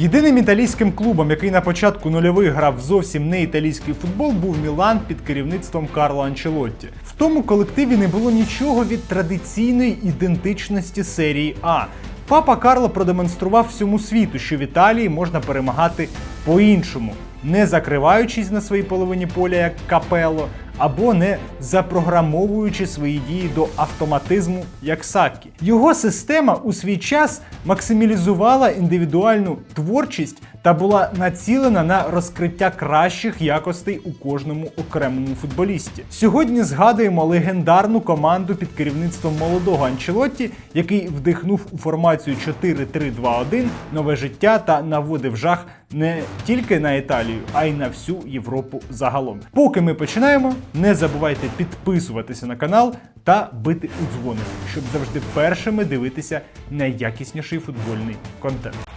Єдиним італійським клубом, який на початку нульових грав зовсім не італійський футбол, був Мілан під керівництвом Карло Анчелотті. В тому колективі не було нічого від традиційної ідентичності серії А. Папа Карло продемонстрував всьому світу, що в Італії можна перемагати по-іншому, не закриваючись на своїй половині поля як капело, або не запрограмовуючи свої дії до автоматизму як Сакі. Його система у свій час максималізувала індивідуальну творчість та була націлена на розкриття кращих якостей у кожному окремому футболісті. Сьогодні згадуємо легендарну команду під керівництвом молодого Анчелотті, який вдихнув у формацію 4-3-2-1 нове життя та наводив жах не тільки на Італію, а й на всю Європу загалом. Поки ми починаємо, не забувайте підписуватися на канал та бити у дзвоник, щоб завжди першими дивитися найякісніший футбольний контент.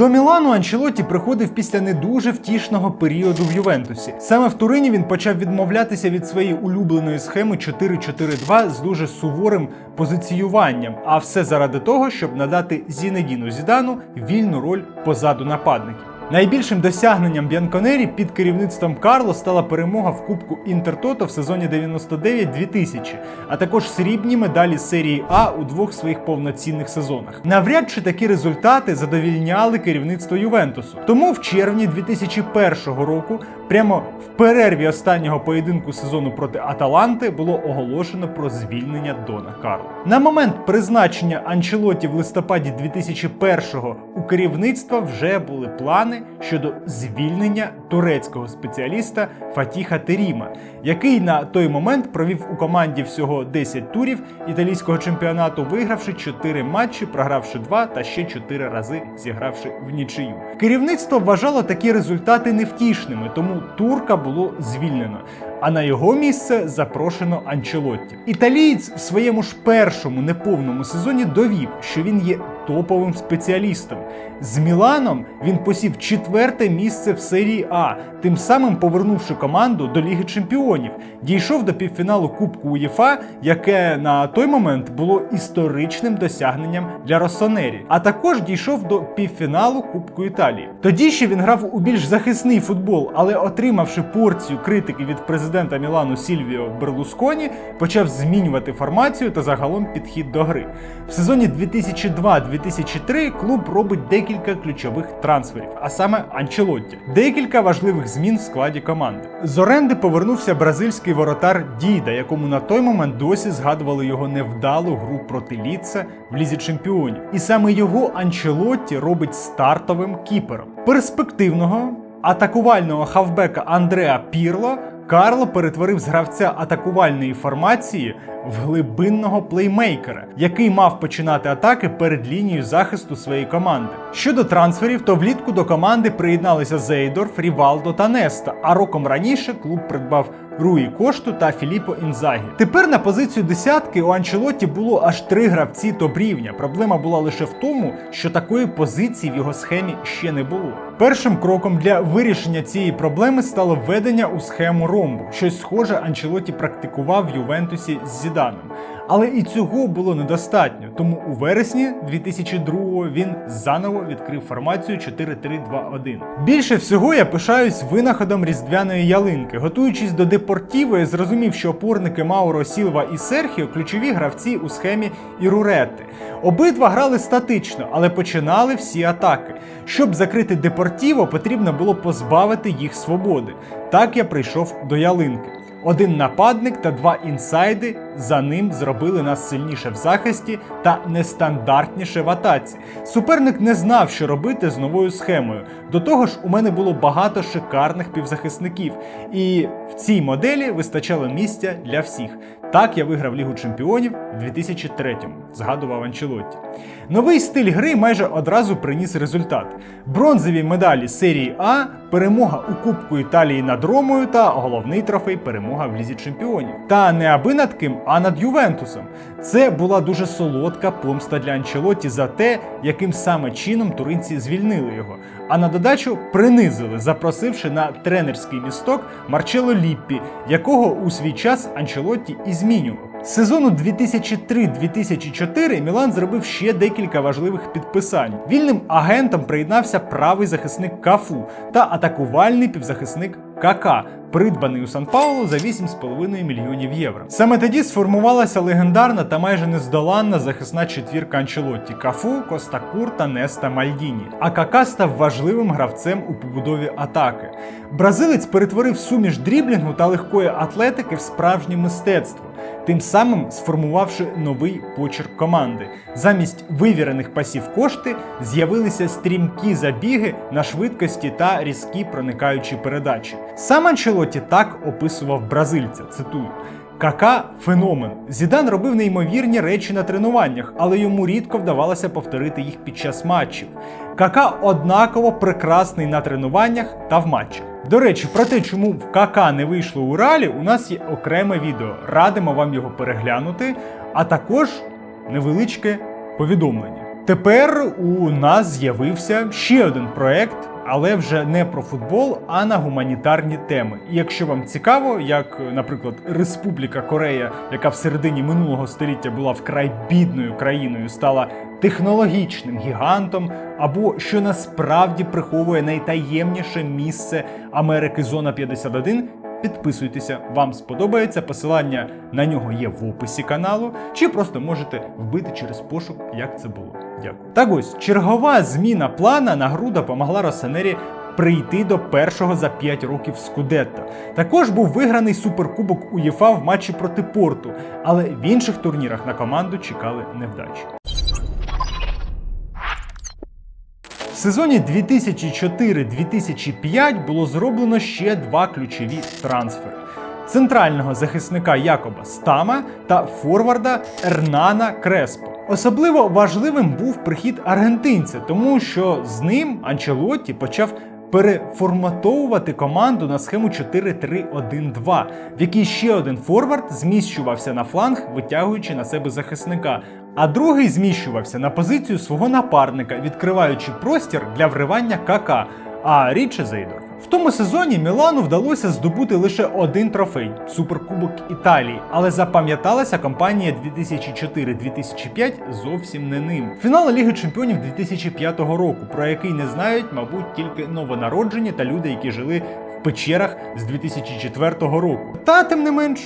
До Мілану Анчелоті приходив після не дуже втішного періоду в Ювентусі. Саме в Турині він почав відмовлятися від своєї улюбленої схеми 4-4-2 з дуже суворим позиціюванням, а все заради того, щоб надати Зінедіну Зідану вільну роль позаду нападників. Найбільшим досягненням Б'янконері під керівництвом Карло стала перемога в Кубку Інтертото в сезоні 99-2000, а також срібні медалі серії А у двох своїх повноцінних сезонах. Навряд чи такі результати задовільняли керівництво Ювентусу. Тому в червні 2001 року, прямо в перерві останнього поєдинку сезону проти Аталанти, було оголошено про звільнення Дона Карло. На момент призначення Анчелоті в листопаді 2001-го у керівництва вже були плани щодо звільнення турецького спеціаліста Фатіха Теріма, який на той момент провів у команді всього 10 турів італійського чемпіонату, вигравши 4 матчі, програвши 2 та ще 4 рази зігравши в нічию. Керівництво вважало такі результати невтішними, тому турка було звільнено. А на його місце запрошено Анчелотті. Італієць в своєму ж першому неповному сезоні довів, що він є топовим спеціалістом. З Міланом він посів четверте місце в серії А, тим самим повернувши команду до Ліги Чемпіонів, дійшов до півфіналу Кубку УЄФА, яке на той момент було історичним досягненням для Росонері, а також дійшов до півфіналу Кубку Італії. Тоді ще він грав у більш захисний футбол, але отримавши порцію критики від президента Мілану Сільвіо Берлусконі, почав змінювати формацію та загалом підхід до гри. В сезоні 2002-2003 клуб робить декілька ключових трансферів, а саме Анчелотті. Декілька важливих змін в складі команди. З оренди повернувся бразильський воротар Діда, якому на той момент досі згадували його невдалу гру проти Ліца в лізі чемпіонів. І саме його Анчелотті робить стартовим кіпером. Перспективного атакувального хавбека Андреа Пірло Карло перетворив з гравця атакувальної формації в глибинного плеймейкера, який мав починати атаки перед лінією захисту своєї команди. Щодо трансферів, то влітку до команди приєдналися Зейдорф, Рівалдо та Неста. А роком раніше клуб придбав Руї Кошту та Філіппо Інзагі. Тепер на позицію десятки у Анчелоті було аж три гравці топ-рівня. Проблема була лише в тому, що такої позиції в його схемі ще не було. Першим кроком для вирішення цієї проблеми стало введення у схему ромбу. Щось схоже Анчелоті практикував в Ювентусі з Зіданом. Але і цього було недостатньо. Тому у вересні 2002-го він заново відкрив формацію 4-3-2-1. Більше всього я пишаюсь винаходом різдвяної ялинки. Готуючись до Депортіво, я зрозумів, що опорники Мауро Сілва і Серхіо ключові гравці у схемі Іруретти. Обидва грали статично, але починали всі атаки. Щоб закрити Депортіво, потрібно було позбавити їх свободи. Так я прийшов до ялинки. Один нападник та два інсайди за ним зробили нас сильніше в захисті та нестандартніше в атаці. Суперник не знав, що робити з новою схемою. До того ж, у мене було багато шикарних півзахисників, і в цій моделі вистачало місця для всіх. Так я виграв Лігу Чемпіонів в 2003-му, згадував Анчелотті. Новий стиль гри майже одразу приніс результат: бронзові медалі серії А, перемога у Кубку Італії над Ромою та головний трофей перемога в Лізі Чемпіонів. Та не аби над ким, а над Ювентусом. Це була дуже солодка помста для Анчелотті за те, яким саме чином туринці звільнили його. А на додачу принизили, запросивши на тренерський місток Марчело Ліппі, якого у свій час Анчелотті і змінював. Сезону 2003-2004 Мілан зробив ще декілька важливих підписань. Вільним агентом приєднався правий захисник Кафу та атакувальний півзахисник Кака, придбаний у Сан Паулу за 8,5 мільйонів євро. Саме тоді сформувалася легендарна та майже нездоланна захисна четвірка Анчелотті Кафу, Костакур та Неста Мальдіні. А Кака став важливим гравцем у побудові атаки. Бразилець перетворив суміш дріблінгу та легкої атлетики в справжнє мистецтво. Тим самим сформувавши новий почерк команди. Замість вивірених пасів кошти з'явилися стрімкі забіги на швидкості та різкі проникаючі передачі. Сам Анчелоті так описував бразильця. Цитую. Кака феномен. Зідан робив неймовірні речі на тренуваннях, але йому рідко вдавалося повторити їх під час матчів. Кака однаково прекрасний на тренуваннях та в матчах. До речі, про те, чому в КК не вийшло у ралі, у нас є окреме відео. Радимо вам його переглянути, а також невеличке повідомлення. Тепер у нас з'явився ще один проект, але вже не про футбол, а на гуманітарні теми. І якщо вам цікаво, як, наприклад, Республіка Корея, яка в середині минулого століття була вкрай бідною країною, стала технологічним гігантом, або що насправді приховує найтаємніше місце Америки Зона 51, Підписуйтеся, вам сподобається. Посилання на нього є в описі каналу, чи просто можете вбити через пошук, як це було. Дякую. Так ось чергова зміна плана на гру допомогла Росанері прийти до першого за 5 років Скудетто. Також був виграний суперкубок УЄФА в матчі проти Порту, але в інших турнірах на команду чекали невдачі. В сезоні 2004-2005 було зроблено ще два ключові трансфери: центрального захисника Якоба Стама та форварда Ернана Креспо. Особливо важливим був прихід аргентинця, тому що з ним Анчелотті почав переформатовувати команду на схему 4-3-1-2, в якій ще один форвард зміщувався на фланг, витягуючи на себе захисника. А другий зміщувався на позицію свого напарника, відкриваючи простір для вривання КК, а Річе Зейдорфа. В тому сезоні Мілану вдалося здобути лише один трофей Суперкубок Італії, але запам'яталася кампанія 2004-2005 зовсім не ним. Фінал Ліги Чемпіонів 2005 року, про який не знають, мабуть, тільки новонароджені та люди, які жили в печерах з 2004 року. Та тим не менш,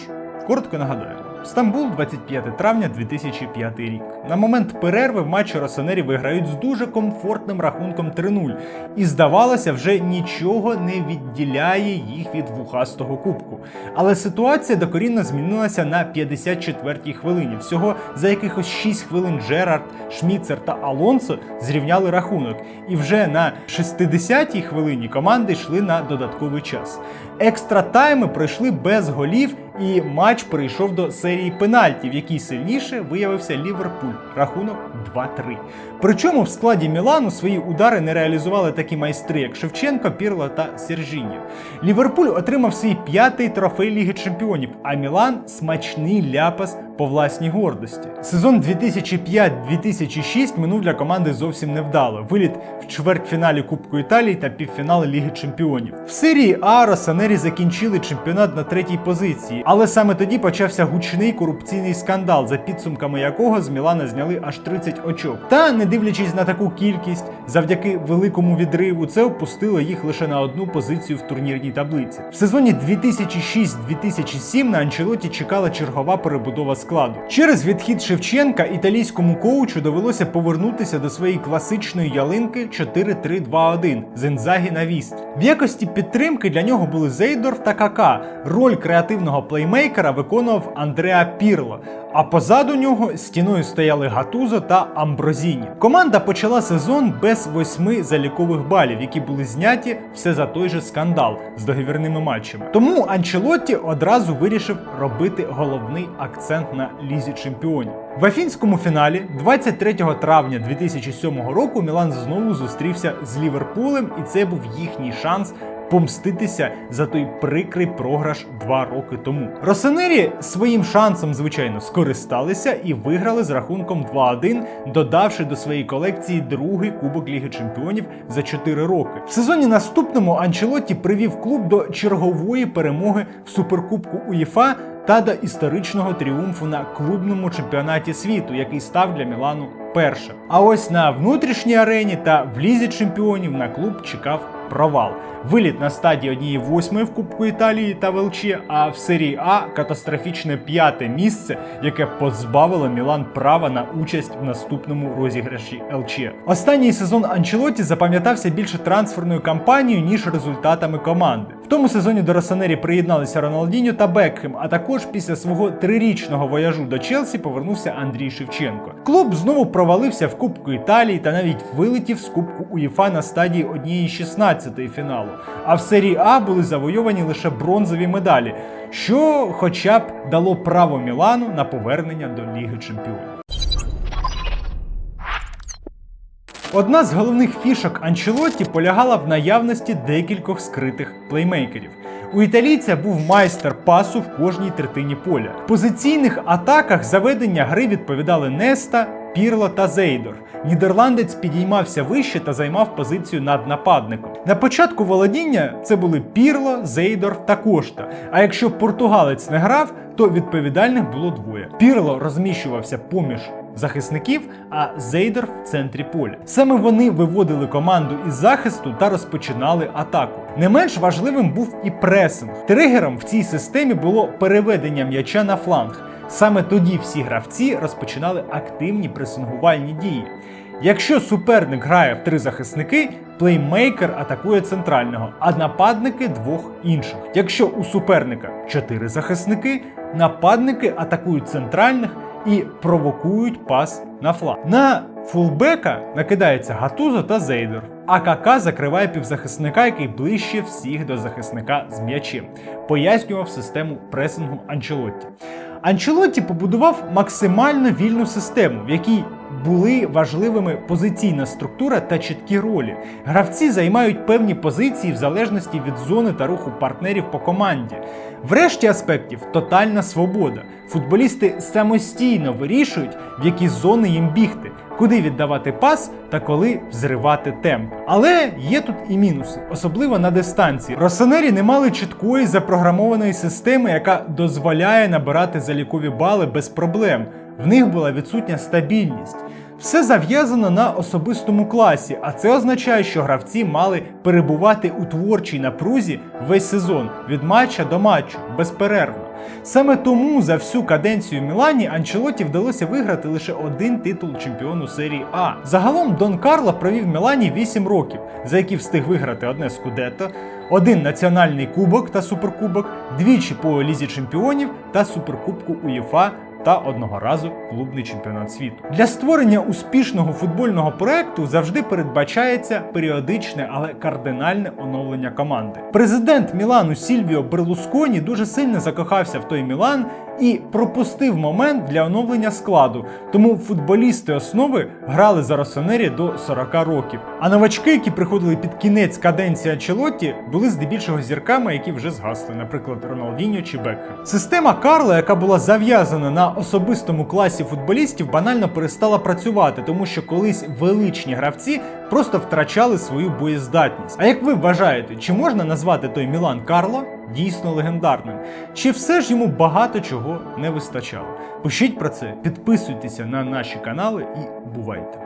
коротко нагадаю. Стамбул, 25 травня 2005 рік. На момент перерви в матчі Росонері виграють з дуже комфортним рахунком 3-0. І здавалося, вже нічого не відділяє їх від вухастого кубку. Але ситуація докорінно змінилася на 54-й хвилині. Всього за якихось 6 хвилин Джерард, Шміцер та Алонсо зрівняли рахунок. І вже на 60-й хвилині команди йшли на додатковий час. Екстра тайми пройшли без голів, і матч прийшов до серії пенальтів, в якій сильніше виявився Ліверпуль. Рахунок 2-3. Причому в складі Мілану свої удари не реалізували такі майстри, як Шевченко, Пірло та Сержіньо. Ліверпуль отримав свій п'ятий трофей Ліги Чемпіонів, а Мілан смачний ляпас по власній гордості. Сезон 2005-2006 минув для команди зовсім невдало. Виліт в чвертьфіналі Кубку Італії та півфінали Ліги Чемпіонів. В серії А Росанері закінчили чемпіонат на третій позиції, але саме тоді почався гучний корупційний скандал, за підсумками якого з Мілана зняли аж 30 очок. Та не дивлячись на таку кількість, завдяки великому відриву, це опустило їх лише на одну позицію в турнірній таблиці. В сезоні 2006-2007 на Анчелоті чекала чергова перебудова складу. Через відхід Шевченка італійському коучу довелося повернутися до своєї класичної ялинки 4-3-2-1 Зензагі на віст. В якості підтримки для нього були Зейдорф та Кака. Роль креативного плеймейкера виконував Андреа Пірло. А позаду нього стіною стояли Гатузо та Амброзіні. Команда почала сезон без восьми залікових балів, які були зняті все за той же скандал з договірними матчами. Тому Анчелотті одразу вирішив робити головний акцент на лізі чемпіонів. В афінському фіналі 23 травня 2007 року Мілан знову зустрівся з Ліверпулем, і це був їхній шанс помститися за той прикрий програш два роки тому. Росонері своїм шансом, звичайно, скористалися і виграли з рахунком 2-1, додавши до своєї колекції другий кубок Ліги Чемпіонів за 4 роки. В сезоні наступному Анчелотті привів клуб до чергової перемоги в суперкубку УЄФА та до історичного тріумфу на клубному чемпіонаті світу, який став для Мілану першим. А ось на внутрішній арені та в лізі чемпіонів на клуб чекав провал. Виліт на стадії однієї восьмої в Кубку Італії та ВЛЧ, а в серії А катастрофічне п'яте місце, яке позбавило Мілан права на участь в наступному розіграші ЛЧ. Останній сезон Анчелоті запам'ятався більше трансферною кампанією, ніж результатами команди. В тому сезоні до Росонері приєдналися Роналдіньо та Бекхем, а також після свого трирічного вояжу до Челсі повернувся Андрій Шевченко. Клуб знову провалився в Кубку Італії та навіть вилетів з Кубку УЄФА на стадії однієї 16-ї фіналу. А в серії А були завойовані лише бронзові медалі, що хоча б дало право Мілану на повернення до Ліги Чемпіонів. Одна з головних фішок Анчелотті полягала в наявності декількох скритих плеймейкерів. У італійця був майстер пасу в кожній третині поля. В позиційних атаках заведення гри відповідали Неста, Пірло та Зейдор. Нідерландець підіймався вище та займав позицію над нападником. На початку володіння це були Пірло, Зейдор та Кошта. А якщо португалець не грав, то відповідальних було двоє. Пірло розміщувався поміж захисників, а Зейдер в центрі поля. Саме вони виводили команду із захисту та розпочинали атаку. Не менш важливим був і пресинг. Тригером в цій системі було переведення м'яча на фланг. Саме тоді всі гравці розпочинали активні пресингувальні дії. Якщо суперник грає в три захисники, плеймейкер атакує центрального, а нападники двох інших. Якщо у суперника чотири захисники, нападники атакують центральних і провокують пас на фланг. На фулбека накидається Гатузо та Зейдер. А КК закриває півзахисника, який ближче всіх до захисника з м'ячем. Пояснював систему пресингу Анчелотті. Анчелотті побудував максимально вільну систему, в якій були важливими позиційна структура та чіткі ролі. Гравці займають певні позиції в залежності від зони та руху партнерів по команді. Врешті аспектів тотальна свобода. Футболісти самостійно вирішують, в які зони їм бігти, куди віддавати пас та коли взривати темп. Але є тут і мінуси, особливо на дистанції. Росонері не мали чіткої запрограмованої системи, яка дозволяє набирати залікові бали без проблем. В них була відсутня стабільність. Все зав'язано на особистому класі, а це означає, що гравці мали перебувати у творчій напрузі весь сезон від матча до матчу безперервно. Саме тому за всю каденцію Мілані Анчелоті вдалося виграти лише один титул чемпіону серії А. Загалом Дон Карло провів Мілані 8 років, за які встиг виграти одне скудетто, один національний кубок та суперкубок, двічі по лізі чемпіонів та суперкубку УЄФА та одного разу клубний чемпіонат світу. Для створення успішного футбольного проекту завжди передбачається періодичне, але кардинальне оновлення команди. Президент Мілану Сільвіо Берлусконі дуже сильно закохався в той Мілан і пропустив момент для оновлення складу. Тому футболісти основи грали за Росонері до 40 років. А новачки, які приходили під кінець каденції Анчелотті, були здебільшого зірками, які вже згасли, наприклад, Роналдіньо чи Бекхем. Система Карла, яка була зав'язана на особистому класі футболістів, банально перестала працювати, тому що колись величні гравці просто втрачали свою боєздатність. А як ви вважаєте, чи можна назвати той Мілан Карло дійсно легендарним? Чи все ж йому багато чого не вистачало? Пишіть про це, підписуйтеся на наші канали і бувайте!